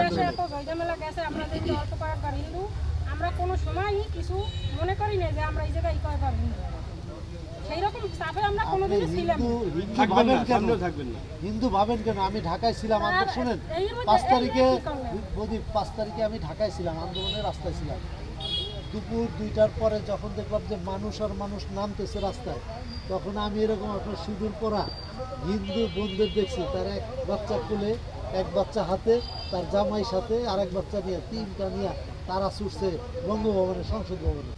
দেশে এত ঝামেলা গেছে আমরা যে অল্প কয়েকবার হিন্দু আমরা কোনো সময়ই কিছু মনে করি না যে আমরা এই জায়গায় কয়েকবার হিন্দু চাপে আমরা কোনোদিনও ছিলাম হিন্দু ভাবেন কেন? আমি ঢাকায় ছিলাম শুনেন। পাঁচ তারিখে পাঁচ তারিখে আমি ঢাকায় ছিলাম আন্দোলনের রাস্তায় ছিলাম। দুপুর দুইটার পরে যখন দেখলাম যে মানুষ আর মানুষ নামতেছে রাস্তায় তখন আমি এরকম আপনার সিঁদুর পরা হিন্দু বন্ধুদের দেখছি। তার এক বাচ্চা কোলে এক বাচ্চা হাতে তার জামাই সাথে আর এক বাচ্চা নিয়ে তিনটা নিয়ে তারা ছুটছে বঙ্গভবনে সংসদ ভবনে।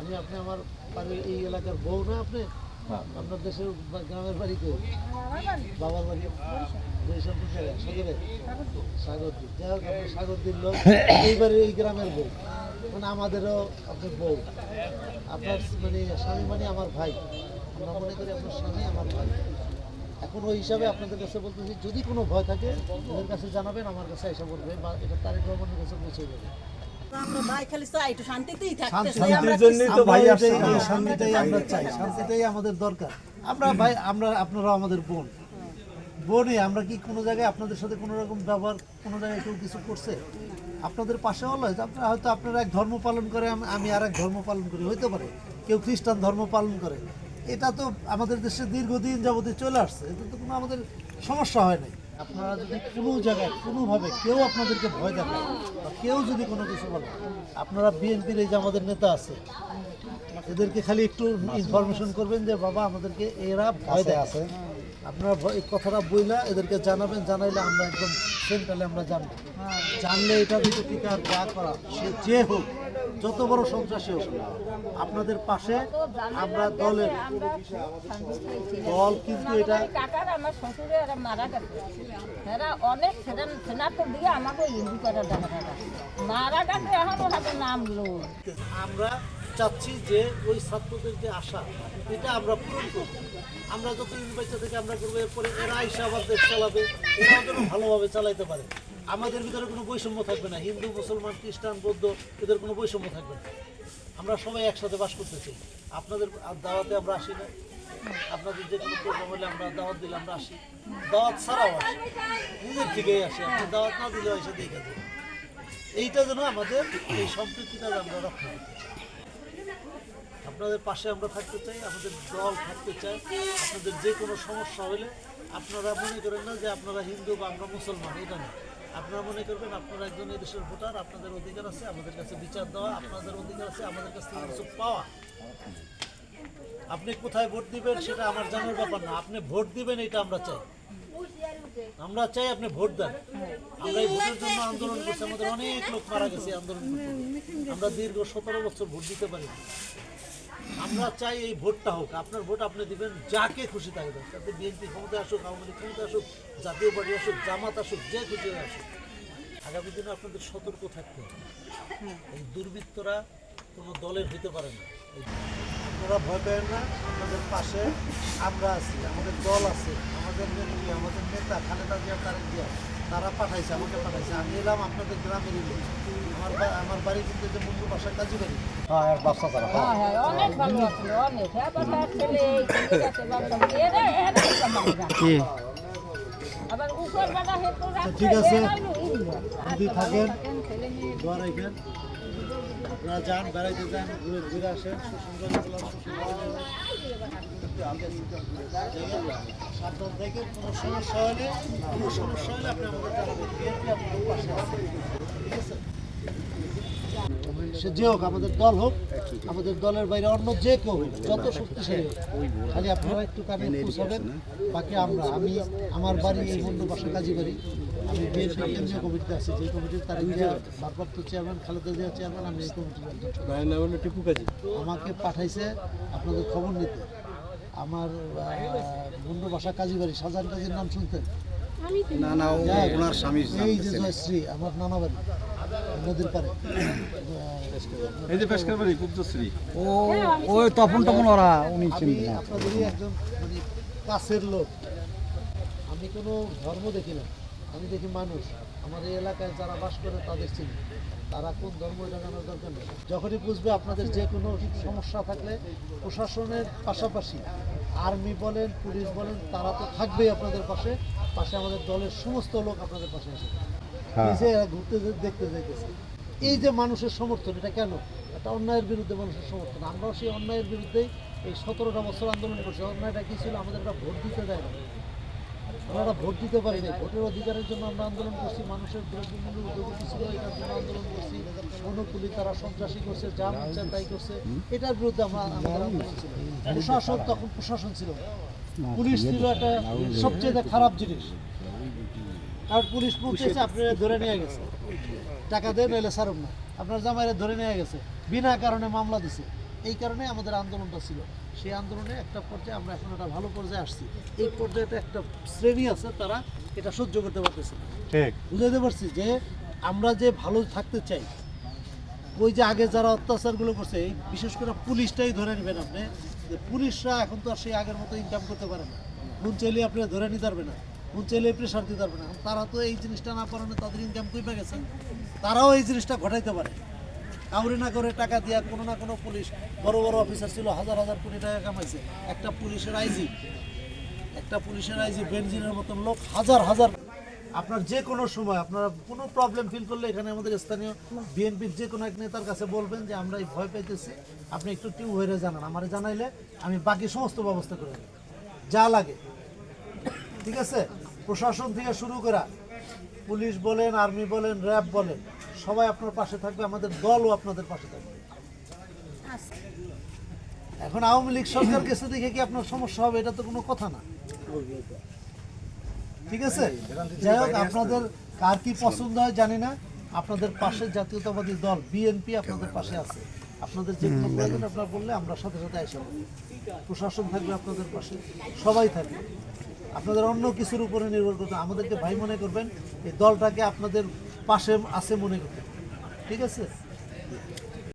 আমি আপনি আমার বাড়ির এই এলাকার বউ না আপনি? আপনার দেশের গ্রামের বাড়ি কই? আমার বাড়ি। বাবার বাড়ি? বরিশাল। কোন জায়গায়? সদরে ঠাকুরপুর। সাগরদ্বীপ। যাই হোক আপনি সাগরদ্বীপ লোক। এইবারে এই গ্রামের বউ। মানে আমাদেরও আপনার বউ। আপনার মানে স্বামী মানে আমার ভাই। আমরা মনে করি আপনার স্বামী আমার ভাই। এখন ওই হিসাবে আপনাদের কাছে বলতেছি যদি কোনো ভয় থাকে ওদের কাছে জানাবেন আমার কাছে এসে বলবে বা এটা তারেক রহমানের কাছে পৌঁছে যাবে। আমরা ভাই খালি চাই একটু শান্তিতেই থাকতে চাই। আমরা জন্যই তো ভাই আমরা আসছে। এটাই- এই শান্তিটাই আমরা চাই। শান্তিটাই আমাদের দরকার। আমরা ভাই আমরা আপনারা আমাদের বোন। বোনই আমরা কি কোনো জায়গায় আপনাদের সাথে কোনো রকম ব্যবহার কোনো জায়গায় কেউ কিছু করছে? আপনাদের পাশে হলো আপনারা হয়তো আপনারা এক ধর্ম পালন করে আমি- আমি আর এক ধর্ম পালন করি। হইতে পারে কেউ খ্রিস্টান ধর্ম পালন করে। এটা তো আমাদের দেশে দীর্ঘদিন যাবতে চলে আসছে। এটা তো কোনো আমাদের সমস্যা হয় নাই। আপনারা যদি কোনো জায়গায় কোনোভাবে কেউ আপনাদেরকে ভয় দেখায় বা কেউ যদি কোনো কিছু বলে আপনারা বিএনপির এই যে আমাদের নেতা আছে এদেরকে খালি একটু ইনফরমেশন করবেন যে বাবা আমাদেরকে এরা ভয় দেয় আছে। আপনারা এই কথাটা বইলা এদেরকে জানাবেন জানাইলে আমরা একদম সেন্ট্রালে আমরা জানব। জানলে এটা দিকে টিকার যা করা সে যে হোক যত বড় সন্ত্রাসী হোক আপনাদের পাশে আমরা দলের দল কিন্তু এটা কাকার আমার শ্বশুরে এরা মারা গেছে। এরা অনেক দিয়ে আমাকে হিন্দু মারা গেছে এখন নাম লোক আমরা চাচ্ছি যে ওই ছাত্রদের যে আশা, এটা আমরা পূরণ করব। আমরা যত নির্বাচন থেকে আমরা করব, এরপরে এরা এসে দেশ চালাবে এরাও যেন ভালোভাবে চালাইতে পারে। আমাদের ভিতরে কোনো বৈষম্য থাকবে না। হিন্দু, মুসলমান, খ্রিস্টান, বৌদ্ধ, এদের কোনো বৈষম্য থাকবে না। আমরা সবাই একসাথে বাস করতে চাই আপনাদের দাওয়াতে আমরা আসি না। আপনাদের যে কোনো প্রোগ্রাম হলে আমরা দাওয়াত দিলে আমরা আসি। দাওয়াত ছাড়াও আসি। নিজের থেকেই আসি। আপনি দাওয়াত না দিলেও এসে দেখে দেয় এইটা যেন আমাদের এই সম্পৃক্তিটা আমরা রক্ষা করতে চাই। আপনাদের পাশে আমরা থাকতে চাই, আমাদের দল থাকতে চাই। আপনাদের যে কোনো সমস্যা হলে আপনারা মনে করেন না যে আপনারা হিন্দু বা আমরা মুসলমান, এটা না। আপনারা মনে করবেন আপনারা একজন এদেশের ভোটার, আপনাদের অধিকার আছে, আমাদের কাছে বিচার দেওয়া, আপনাদের অধিকার আছে, আমাদের কাছ থেকে কিছু পাওয়া। আপনি কোথায় ভোট দিবেন সেটা আমার জানার ব্যাপার না। আপনি ভোট দিবেন, এটা আমরা চাই। আমরা চাই আপনি ভোট দেন। আমরা এই ভোটের জন্য আন্দোলন করছি, আমাদের অনেক লোক মারা গেছে আন্দোলন আমরা দীর্ঘ সতেরো বছর ভোট দিতে পারি আমরা চাই এই ভোটটা হোক। আপনার ভোট আপনি দিবেন, যাকে খুশি তাকে দেন তাতে বিএনপি ক্ষমতা আসুক, আওয়ামী লীগ ক্ষমতা আসুক, জাতীয় পার্টি আসুক, জামাত আসুক, যে খুশি আসুক। আগামী দিনে আপনাদের সতর্ক থাকতে হবে। এই দুর্বৃত্তরা কোনো দলের হতে পারে না। আপনারা ভয় পেন না, আমাদের পাশে আমরা আছি, আমাদের দল আছে, আমাদের নেত্রী, আমাদের নেতা, খালেদা জিয়া, তারেক জিয়া। তারা পাঠাইছে আমাকে পাঠাইছে আমি এলাম আপনাদের গ্রামেরই লোক আমার আমার বাড়ি কিন্তু যে মুন্ডু বাসা কাজী বাড়ি হ্যাঁ হ্যাঁ অনেক ভালো আছে অনেক হ্যাঁ ছেলে আবার উপর আচ্ছা, ঠিক আছে। যদি থাকেন দোয়া রাখবেন আপনারা যান বেড়াইতে যান ঘুরে ঘুরে আসেন সুসুন্দর সাবধান থেকে কোনো সমস্যা হলে কোনো সমস্যা হলে আপনি আমাদের জানাবেন পাশে আছে সে যে হোক আমাদের দল হোক আমাদের দলের বাইরে অন্য যে কেউ হোক, যত শক্তিশালী হোক খালি আপনারা একটু কানে পৌঁছাবেন বাকি আমরা আমি আমার বাড়ি এই বন্ধু বাসা কাজী বাড়ি আমি বিএনপি কেন্দ্রীয় কমিটিতে আছি যে কমিটির তারিখ ভারপ্রাপ্ত চেয়ারম্যান খালেদা জিয়া চেয়ারম্যান আমি এই কমিটির একজন। আমাকে পাঠাইছে আপনাদের খবর নিতে। আমার বন্ধু বাসা কাজী বাড়ি শাহজাহান কাজীর নাম শুনতেন না না হ্যাঁ, ওনার স্বামী এই যে জয়শ্রী আমার নানা বাড়ি নদীর পারে এই যে পেশকার বাড়ি কুব্জশ্রী। ও ওই তপন টপন ওরা উনি আমি চিনতেন আপনাদেরই একজন মানে কাছের লোক। আমি কোনো ধর্ম দেখি না। আমি দেখি মানুষ আমার এই এলাকায় যারা বাস করে তাদের চিনি। তারা কোন ধর্ম জানার দরকার নেই। যখনই বুঝবে আপনাদের যে কোনো সমস্যা থাকলে প্রশাসনের পাশাপাশি আর্মি বলেন পুলিশ বলেন তারা তো থাকবেই আপনাদের পাশে। পাশে আমাদের দলের সমস্ত লোক আপনাদের পাশে আসে এসে এরা ঘুরতে দেখতে যাইতেছে। এই যে মানুষের সমর্থন এটা কেন? একটা অন্যায়ের বিরুদ্ধে মানুষের সমর্থন। আমরাও সেই অন্যায়ের বিরুদ্ধেই এই সতেরোটা বছর আন্দোলন করছি। অন্যায়টা কি ছিল? আমাদের ভোট দিতে দেয় না। আমরা ভোট দিতে পারি না ভোটের অধিকারের জন্য আমরা আন্দোলন করছি, মানুষের আন্দোলন করছি। অনুকূলী তারা সন্ত্রাসী করছে যা চায় তাই করছে। এটার বিরুদ্ধে আমরা আন্দোলন ছিল প্রশাসন তখন প্রশাসন ছিল। পুলিশ ছিল একটা সবচেয়ে খারাপ জিনিস। আর পুলিশ পৌঁছেছে আপনারা ধরে নিয়ে গেছে। টাকা দেন, নইলে সারুন না। আপনার জামাইরে ধরে নিয়ে গেছে। বিনা কারণে মামলা দিছে। এই কারণে আমাদের আন্দোলনটা ছিল। সেই আন্দোলনে একটা পর্যায়ে আমরা এখন একটা ভালো পর্যায়ে আসছি। এই পর্যায়েতে একটা শ্রেণি আছে তারা এটা সহ্য করতে পারতেছে ঠিক। বুঝাইতে পারছি যে আমরা যে ভালো থাকতে চাই ওই যে আগে যারা অত্যাচারগুলো করছে বিশেষ করে পুলিশটাই ধরে নেবেন আপনি যে পুলিশরা এখন তো আর সেই আগের মতো ইনকাম করতে পারে না। নুন চাইলে আপনি ধরে নিতে পারবে না নুন চাইলে প্রেশার দিতে পারবে না। তারা তো এই জিনিসটা না পারে তাদের ইনকাম কই গেছে তারাও এই জিনিসটা ঘটাইতে পারে। কাউরি না করে টাকা দিয়া কোনো না কোনো পুলিশ, বড় বড় অফিসার ছিল, হাজার হাজার কোটি টাকা কামাইছে। একটা পুলিশের আইজি, একটা পুলিশের আইজি বেনজিনের মতন লোক হাজার হাজার আপনার যে কোনো সময়, আপনারা কোনো প্রবলেম ফিল করলে এখানে আমাদের স্থানীয় বিএনপির যে কোনো এক নেতার কাছে বলবেন যে, আমরা এই ভয় পাইতেছি। আপনি একটু টিউ হয়ে জানান। আমার জানাইলে আমি বাকি সমস্ত ব্যবস্থা করে যা লাগে। ঠিক আছে? প্রশাসন থেকে শুরু করা পুলিশ বলেন, আর্মি বলেন, র্যাব বলেন সবাই আপনার পাশে থাকবে আমাদের দলও আপনাদের পাশে থাকবে। এখন আওয়ামী লীগ সরকার গেছে দেখে কি আপনার সমস্যা হবে এটা তো কোনো কথা না। ঠিক আছে? যাই হোক আপনাদের কার কি পছন্দ হয় জানি না। আপনাদের পাশে জাতীয়তাবাদী দল বিএনপি আপনাদের পাশে আছে। আপনাদের যে কোনো প্রয়োজন আপনারা বললে আমরা সাথে সাথে এসে প্রশাসন থাকবে আপনাদের পাশে সবাই থাকবে। আপনাদের অন্য কিছুর উপরে নির্ভর করবে না। আমাদেরকে ভাই মনে করবেন এই দলটাকে আপনাদের পাশে আছে মনে করতে। ঠিক আছে?